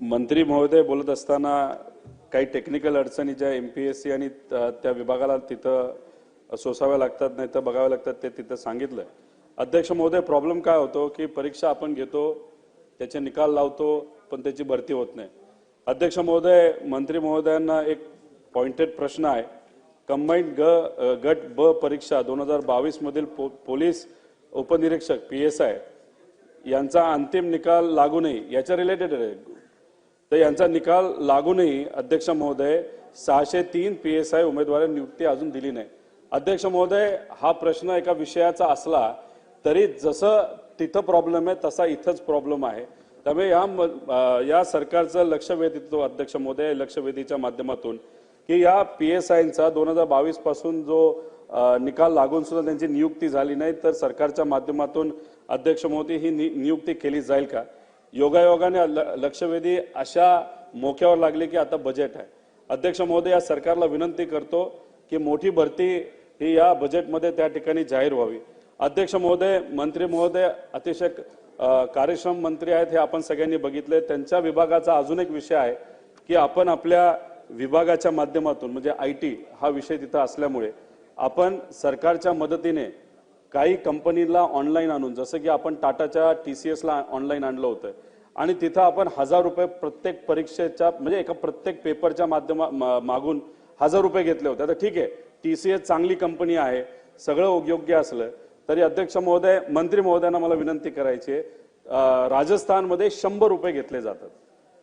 मंत्री महोदय बोलत असताना काही टेक्निकल अडचणी ज्या एम पी एस सी आणि त्या विभागाला तिथं सोसाव्या लागतात नाही तर बघाव्या लागतात ते तिथं सांगितलं अध्यक्ष महोदय प्रॉब्लेम काय होतो की परीक्षा आपण घेतो त्याचे निकाल लावतो पण त्याची भरती होत नाही. अध्यक्ष महोदय मंत्री महोदयांना एक पॉइंटेड प्रश्न आहे. कंबाईंड ग गट ब परीक्षा दोन हजार बावीसमधील पो, पोलीस उपनिरीक्षक पी एस आय यांचा अंतिम निकाल लागू नये याच्या रिलेटेड आहे. तर यांचा निकाल लागूनही अध्यक्ष महोदय सहाशे तीन पी एस आय उमेदवार नियुक्ती अजून दिली नाही. अध्यक्ष महोदय हा प्रश्न एका विषयाचा असला तरी जसं तिथं प्रॉब्लेम आहे तसा इथंच प्रॉब्लेम आहे. त्यामुळे या या सरकारचं लक्ष वेधितो अध्यक्ष महोदय लक्ष वेधीच्या माध्यमातून की या पी एस आयचा दोन हजार बावीसपासून जो निकाल लागून सुद्धा त्यांची नियुक्ती झाली नाही तर सरकारच्या माध्यमातून अध्यक्ष मोदी ही नि- नियुक्ती केली जाईल का? योगायोगाने ल- लक्षवेधी अशा मोक्यावर लागले की आता बजेट आहे. अध्यक्ष महोदय या सरकारला विनंती करतो की मोठी भरती ही या बजेटमध्ये त्या ठिकाणी जाहीर व्हावी. अध्यक्ष महोदय मंत्री महोदय अतिशय कार्यक्षम मंत्री आहेत हे आपण सगळ्यांनी बघितले. त्यांच्या विभागाचा अजून एक विषय आहे की आपण आपल्या विभागाच्या माध्यमातून म्हणजे आय टी हा विषय तिथं असल्यामुळे आपण सरकारच्या मदतीने काही कंपनीला ऑनलाईन आणून जसं की आपण टाटाच्या टी सी एसला ऑनलाईन आणलं होतं आणि तिथं आपण हजार रुपये प्रत्येक परीक्षेच्या म्हणजे एका प्रत्येक पेपरच्या माध्यमा मागून हजार रुपये घेतले होते. आता ठीक आहे टी सी एस चांगली कंपनी आहे सगळं योग्य असलं तरी अध्यक्ष महोदय मंत्री महोदयांना मला विनंती करायची आहे राजस्थानमध्ये शंभर रुपये घेतले जातात.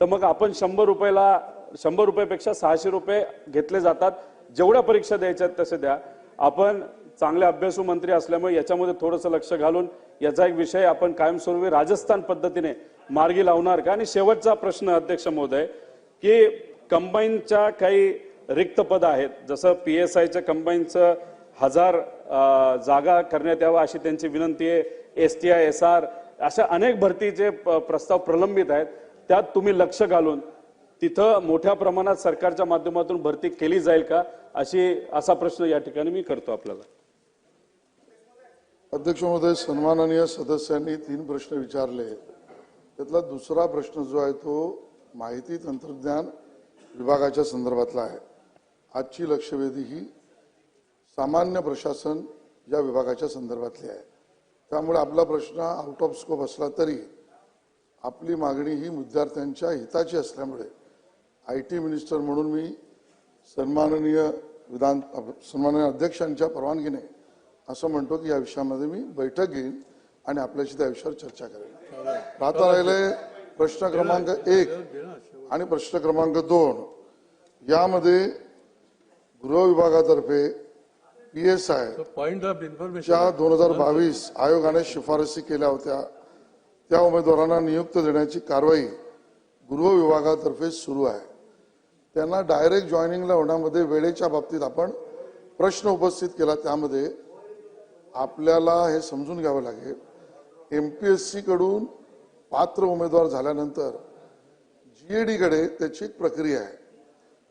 तर मग आपण शंभर रुपयाला शंभर रुपयापेक्षा सहाशे रुपये घेतले जातात. जेवढ्या परीक्षा द्यायच्या आहेत तसे द्या. आपण चांगले अभ्यासू मंत्री असल्यामुळे याच्यामध्ये थोडंसं लक्ष घालून याचा एक विषय आपण कायमस्वरूपी राजस्थान पद्धतीने मार्गी लावणार का? आणि शेवटचा प्रश्न अध्यक्ष महोदय की कंबाईनच्या काही रिक्त पद आहेत जसं पी एस आयच्या कंबाईनचं हजार जागा करण्यात यावा अशी त्यांची विनंती आहे S T I S R अशा अनेक भरतीचे प्रस्ताव प्रलंबित आहेत. त्यात तुम्ही लक्ष घालून तिथं मोठ्या प्रमाणात सरकारच्या माध्यमातून भरती केली जाईल का? अशी असा प्रश्न या ठिकाणी मी करतो आपल्याला. अध्यक्ष महोदय सन्माननीय सदस्यांनी तीन प्रश्न विचारले. त्यातला दुसरा प्रश्न जो आहे तो माहिती तंत्रज्ञान विभागाच्या संदर्भातला आहे. आजची लक्षवेधी ही सामान्य प्रशासन या विभागाच्या संदर्भातली आहे. त्यामुळे आपला प्रश्न आउट ऑफ स्कोप असला तरी आपली मागणी ही विद्यार्थ्यांच्या हिताची असल्यामुळे आय टी मिनिस्टर म्हणून मी सन्माननीय विधान सन्माननीय अध्यक्षांच्या परवानगीने असं म्हणतो की या विषयामध्ये मी बैठक घेईन आणि आपल्याशी त्या विषयावर चर्चा करेन. आता राहिले प्रश्न क्रमांक एक आणि प्रश्न क्रमांक दोन. यामध्ये गृह विभागातर्फे P S I point of information च्या दोन हजार बावीस आयोगाने शिफारसी केल्या होत्या. त्या उमेदवारांना नियुक्त देण्याची कारवाई गृह विभागातर्फे सुरू आहे. त्यांना डायरेक्ट जॉईनिंग लावण्यामध्ये वेळेच्या बाबतीत आपण प्रश्न उपस्थित केला. त्यामध्ये आपल्याला हे समजून घ्यावं लागेल. एम पी एसकडून पात्र उमेदवार झाल्यानंतर जी ए डीकडे त्याची एक प्रक्रिया आहे.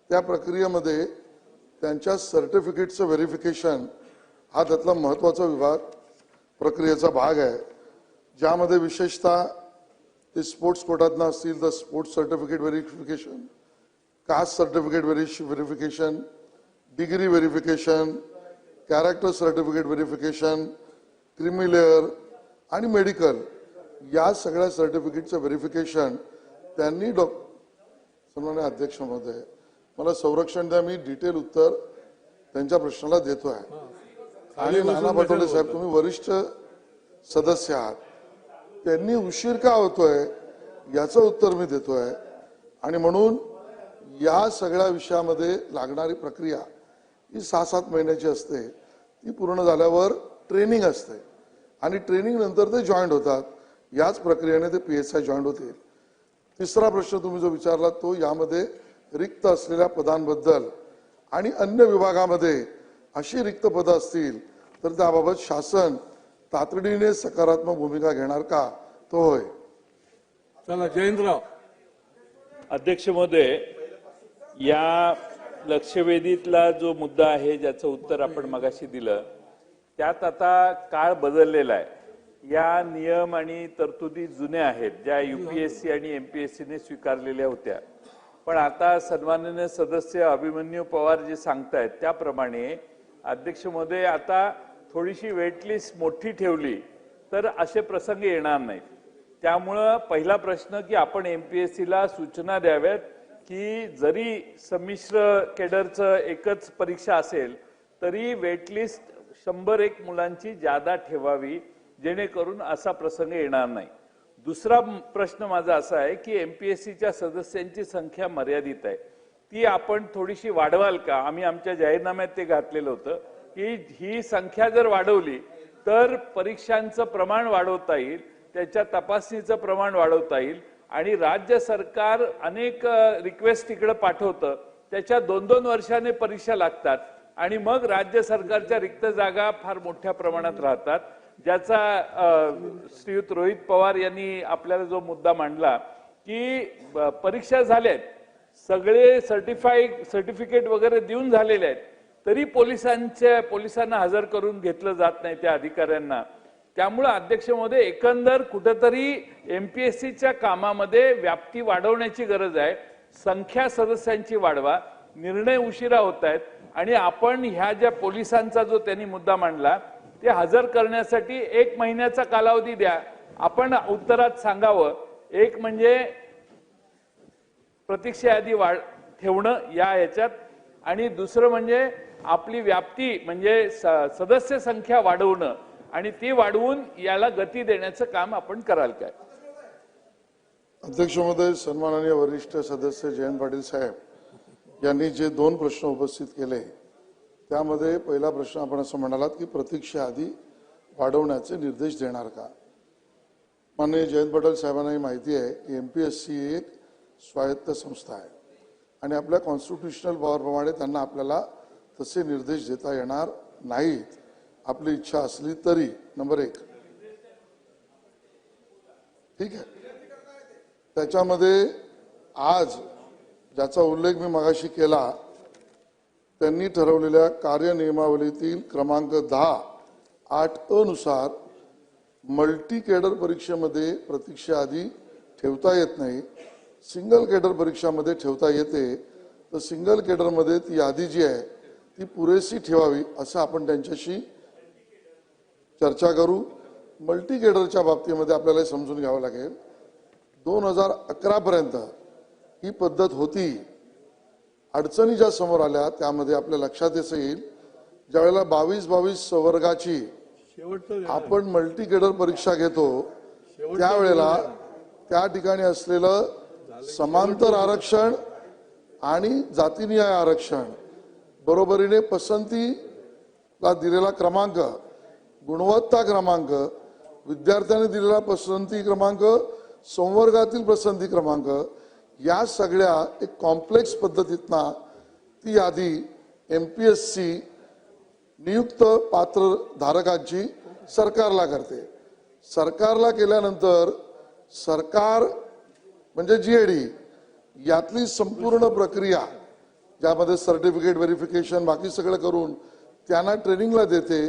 त्या प्रक्रियेमध्ये त्यांच्या सर्टिफिकेटचं व्हेरिफिकेशन हा त्यातला महत्त्वाचा विभाग प्रक्रियेचा भाग आहे. ज्यामध्ये विशेषतः ते स्पोर्ट्स कोटातनं असतील तर sports certificate verification caste certificate verification degree verification character certificate verification creamy layer आणि मेडिकल या सगळ्या सर्टिफिकेटचं व्हेरिफिकेशन त्यांनी डॉ सन्मान्य अध्यक्ष महोदय मला संरक्षण द्या मी डिटेल उत्तर त्यांच्या प्रश्नाला देतो आहे आणि नाना पटोले साहेब तुम्ही वरिष्ठ सदस्य आहात. त्यांनी उशीर का होतोय याचं उत्तर मी देतोय. आणि म्हणून या सगळ्या विषयामध्ये लागणारी प्रक्रिया ही सहा सात महिन्याची असते ती पूर्ण झाल्यावर ट्रेनिंग असते. आणि ट्रेनिंग नंतर ते जॉईंट होतात. याच प्रक्रियेने ते पी एस आय जॉईंट होतील. तिसरा प्रश्न तुम्ही जो विचारला तो यामध्ये रिक्त असलेल्या पदांबद्दल आणि अन्य विभागामध्ये अशी रिक्त पदं असतील तर त्याबाबत शासन तातडीने सकारात्मक भूमिका घेणार का? तो होय. चला जयंतराव अध्यक्ष महोदय या लक्षवेधीतला जो मुद्दा आहे ज्याचं उत्तर आपण मगाशी दिलं त्यात आता काळ बदललेला आहे. या नियम आणि तरतुदी जुन्या आहेत ज्या युपीएससी आणि एमपीएससीने स्वीकारलेल्या होत्या. पण आता सन्माननीय सदस्य अभिमन्यू पवार जे सांगतायत त्याप्रमाणे अध्यक्ष महोदय आता थोडीशी वेटलिस्ट मोठी ठेवली तर असे प्रसंग येणार नाहीत. त्यामुळं पहिला प्रश्न की आपण एमपीएससीला सूचना द्याव्यात की जरी संमिश्र केडरचं एकच परीक्षा असेल तरी वेटलिस्ट शंभर एक मुलांची जादा ठेवावी जेणेकरून असा प्रसंग येणार नाही. दुसरा प्रश्न माझा असा आहे की एम पी एस सीच्या सदस्यांची संख्या मर्यादित आहे. ती आपण थोडीशी वाढवाल का? आम्ही आमच्या जाहीरनाम्यात ते घातलेलं होतं की ही संख्या जर वाढवली तर परीक्षांचं प्रमाण वाढवता येईल त्याच्या तपासणीचं प्रमाण वाढवता येईल आणि राज्य सरकार अनेक रिक्वेस्ट तिकडे पाठवतं. त्याच्या दोन दोन वर्षाने परीक्षा लागतात. आणि मग राज्य सरकारच्या रिक्त जागा फार मोठ्या प्रमाणात राहतात. ज्याचा श्रीयुत रोहित पवार यांनी आपल्याला जो मुद्दा मांडला की परीक्षा झाल्यात. सगळे सर्टिफाय सर्टिफिकेट वगैरे देऊन झालेले आहेत. तरी पोलिसांच्या पोलिसांना हजर करून घेतलं जात नाही त्या अधिकाऱ्यांना. त्यामुळं अध्यक्षमध्ये एकंदर कुठंतरी एमपीएससीच्या कामामध्ये व्याप्ती वाढवण्याची गरज आहे. संख्या सदस्यांची वाढवा. निर्णय उशिरा होत आहेत. आणि आपण ह्या ज्या पोलिसांचा जो त्यांनी मुद्दा मांडला ते हजर करण्यासाठी एक महिन्याचा कालावधी द्या. आपण उत्तरात सांगावं एक म्हणजे प्रतीक्षा यादी वाढ ठेवणं या याच्यात. आणि दुसरं म्हणजे आपली व्याप्ती म्हणजे स- सदस्य संख्या वाढवणं. आणि ती वाढवून याला गती देण्याचं काम आपण कराल काय? अध्यक्ष महोदय सन्माननीय वरिष्ठ सदस्य जयंत पाटील साहेब यांनी जे दोन प्रश्न उपस्थित केले त्यामध्ये पहिला प्रश्न आपण असं म्हणालात की प्रतीक्षा आधी वाढवण्याचे निर्देश देणार का? माननीय जयंत पाटील साहेबांनाही माहिती आहे की एम पी एस सी एक स्वायत्त संस्था आहे आणि आपल्या कॉन्स्टिट्युशनल पॉवरप्रमाणे त्यांना आपल्याला तसे निर्देश देता येणार नाहीत. आपली इच्छा असली तरी नंबर एक. ठीक आहे? त्याच्यामध्ये आज ज्याचा उल्लेख मी मगाशी केला त्यांनी ठरवलेल्या कार्यनियमावलीतील क्रमांक दहा आठ अनुसार मल्टी केडर परीक्षेमध्ये प्रतीक्षा आधी ठेवता येत नाही. सिंगल केडर परीक्षामध्ये ठेवता येते. तर सिंगल केडरमध्ये ती यादी जी आहे ती पुरेशी ठेवावी असं आपण त्यांच्याशी चर्चा करू. मल्टी केडरच्या बाबतीमध्ये आपल्याला हे समजून घ्यावं लागेल. दोन हजार अकरा पर्यंत ही पद्धत होती. अडचणी ज्या समोर आल्या त्यामध्ये आपल्या लक्षात येईल. ज्यावेळेला बावीस बावीस वर्गाची आपण मल्टी केडर परीक्षा घेतो त्यावेळेला त्या ठिकाणी असलेलं समांतर आरक्षण आणि जातीनिहाय आरक्षण. बरोबरीने पसंतीला दिलेला क्रमांक गुणवत्ता क्रमांक विद्यार्थ्यांनी दिलेला पसंती क्रमांक संवर्गातील पसंती क्रमांक या सगळ्या एक कॉम्प्लेक्स पद्धतीतना ती यादी एम पी एस सी नियुक्त पात्र धारकांची सरकारला करते. सरकारला केल्यानंतर सरकार म्हणजे जी डी यातली संपूर्ण प्रक्रिया ज्यामध्ये सर्टिफिकेट व्हेरिफिकेशन बाकी सगळं करून त्यांना ट्रेनिंगला देते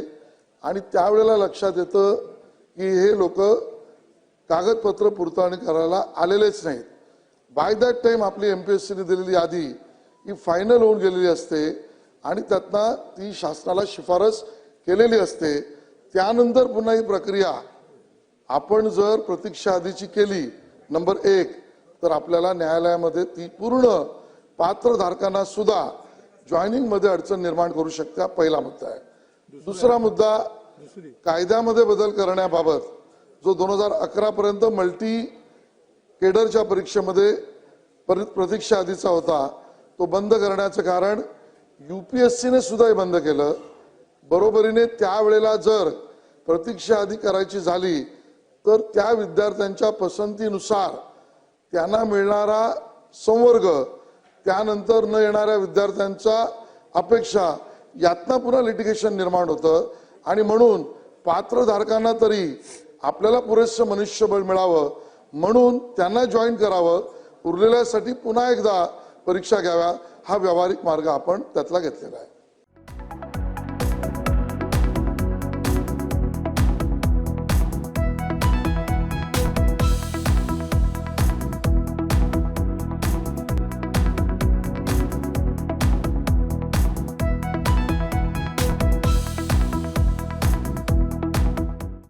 आणि त्यावेळेला लक्षात येतं की हे लोक कागदपत्र पुरतावणी करायला आलेलेच नाहीत. बाय दॅट टाइम आपली एम पी एस सीने दिलेली यादी ही फायनल होऊन गेलेली असते आणि त्यातनं ती शासनाला शिफारस केलेली असते. त्यानंतर पुन्हा ही प्रक्रिया. आपण जर प्रतीक्षा आधीची केली नंबर एक तर आपल्याला न्यायालयामध्ये ती पूर्ण पात्रधारकांना सुद्धा जॉईनिंगमध्ये अडचण निर्माण करू शकते हा पहिला मुद्दा आहे. दुसरा मुद्दा कायद्यामध्ये बदल करण्याबाबत जो दोन हजार अकरा पर्यंत मल्टी केडरच्या परीक्षेमध्ये प्रतीक्षा आधीचा होता तो बंद करण्याचं कारण युपीएससीने सुद्धा हे बंद केलं. बरोबरीने त्यावेळेला जर प्रतीक्षा आधी करायची झाली तर त्या विद्यार्थ्यांच्या पसंतीनुसार त्यांना मिळणारा संवर्ग त्यानंतर न येणाऱ्या विद्यार्थ्यांचा अपेक्षा यातना पुन्हा लिटिगेशन निर्माण होतं. आणि म्हणून पात्रधारकांना तरी आपल्याला पुरेसं मनुष्यबळ मिळावं. म्हणून त्यांना जॉईन करावं. उरलेल्यासाठी पुन्हा एकदा परीक्षा घ्याव्या. हा व्यावहारिक मार्ग आपण त्यातला घेतलेला आहे.